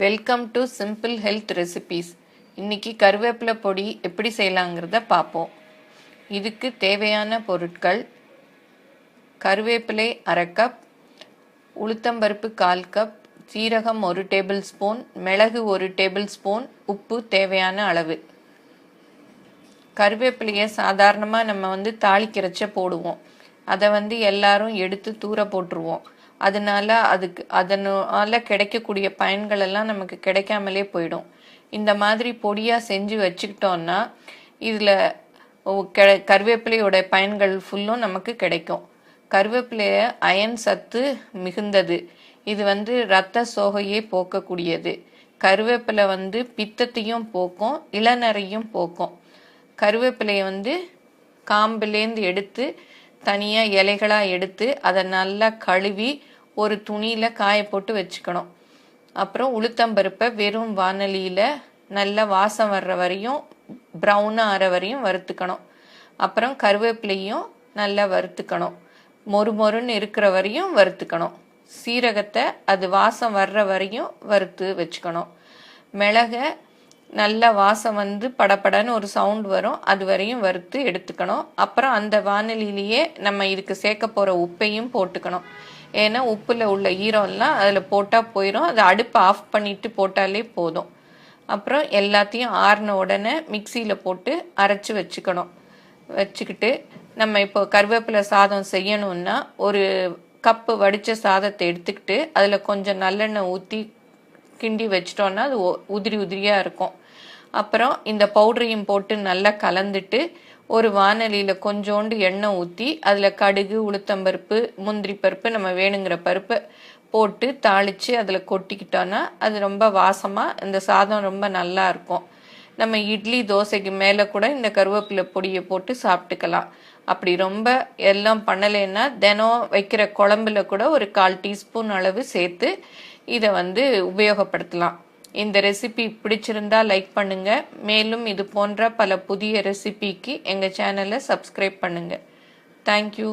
Welcome to simple health recipes இன்னைக்கு கருவேப்பிலை பொடி எப்படி செய்யலாங்கிறத பார்ப்போம். இதுக்கு தேவையான பொருட்கள் கருவேப்பிலை அரை கப் உளுத்தம்பருப்பு கால் கப் சீரகம் ஒரு டேபிள் ஸ்பூன் மிளகு ஒரு டேபிள் ஸ்பூன் உப்பு தேவையான அளவு. கருவேப்பிலையை சாதாரணமாக நம்ம வந்து தாளிக்கிறச்ச போடுவோம். அதை வந்து எல்லாரும் எடுத்து தூர போட்டுருவோம். அதனால அதுக்கு அதனால கிடைக்கக்கூடிய பயன்கள் எல்லாம் நமக்கு கிடைக்காமலே போயிடும். இந்த மாதிரி பொடியாக செஞ்சு வச்சுக்கிட்டோம்னா இதில் கருவேப்பிலையோட பயன்கள் ஃபுல்லும் நமக்கு கிடைக்கும். கருவேப்பிலைய அயன் சத்து மிகுந்தது. இது வந்து இரத்த சோகையை போக்கக்கூடியது. கருவேப்பிலை வந்து பித்தத்தையும் போக்கும் இளநரையும் போக்கும். கருவேப்பிலையை வந்து காம்புலேருந்து எடுத்து தனியாக இலைகளாக எடுத்து அதை நல்லா கழுவி ஒரு துணியில் காய போட்டு வச்சுக்கணும். அப்புறம் உளுத்தம்பருப்பை வெறும் வானலியில் நல்லா வாசம் வர்ற வரையும் ப்ரௌனாக ஆற வரையும் வறுத்துக்கணும். அப்புறம் கருவேப்பிலையும் நல்லா வறுத்துக்கணும். மொறு மொறுன்னு இருக்கிற வரையும் வறுத்துக்கணும். சீரகத்தை அது வாசம் வர்ற வரையும் வறுத்து வச்சுக்கணும். மிளகை நல்ல வாசம் வந்து படபடன்னு ஒரு சவுண்ட் வரும் அது வரையும் வறுத்து எடுத்துக்கணும். அப்புறம் அந்த வானலிலேயே நம்ம இதுக்கு சேர்க்க போகிற உப்பையும் போட்டுக்கணும். ஏன்னா உப்பில் உள்ள ஈரம்லாம் அதில் போட்டால் போயிடும் அதை அடுப்பை ஆஃப் பண்ணிட்டு போட்டாலே போதும். அப்புறம் எல்லாத்தையும் ஆறின உடனே மிக்சியில் போட்டு அரைச்சி வச்சுக்கணும். வச்சுக்கிட்டு நம்ம இப்போ கருவேப்பிலை சாதம் செய்யணும்னா ஒரு கப்பு வடித்த சாதத்தை எடுத்துக்கிட்டு அதில் கொஞ்சம் நல்லெண்ணெய் ஊற்றி கிண்டி வச்சிட்டோன்னா அது உதிரி உதிரியாக இருக்கும். அப்புறம் இந்த பவுடரையும் போட்டு நல்லா கலந்துட்டு ஒரு வானலியில் கொஞ்சோண்டு எண்ணெய் ஊற்றி அதில் கடுகு உளுத்தம்பருப்பு முந்திரி பருப்பு நம்ம வேணுங்கிற பருப்பை போட்டு தாளித்து அதில் கொட்டிக்கிட்டோன்னா அது ரொம்ப வாசமாக இந்த சாதம் ரொம்ப நல்லா இருக்கும். நம்ம இட்லி தோசைக்கு மேலே கூட இந்த கருவேப்பிலை பொடியை போட்டு சாப்பிட்டுக்கலாம். அப்படி ரொம்ப எல்லாம் பண்ணலைன்னா தினம் வைக்கிற குழம்புல கூட ஒரு கால் டீஸ்பூன் அளவு சேர்த்து இதை வந்து உபயோகப்படுத்தலாம். இந்த ரெசிபி பிடிச்சிருந்தா லைக் பண்ணுங்க. மேலும் இது போன்ற பல புதிய ரெசிபிக்கு எங்கள் சேனலை சப்ஸ்கிரைப் பண்ணுங்க. தேங்க்யூ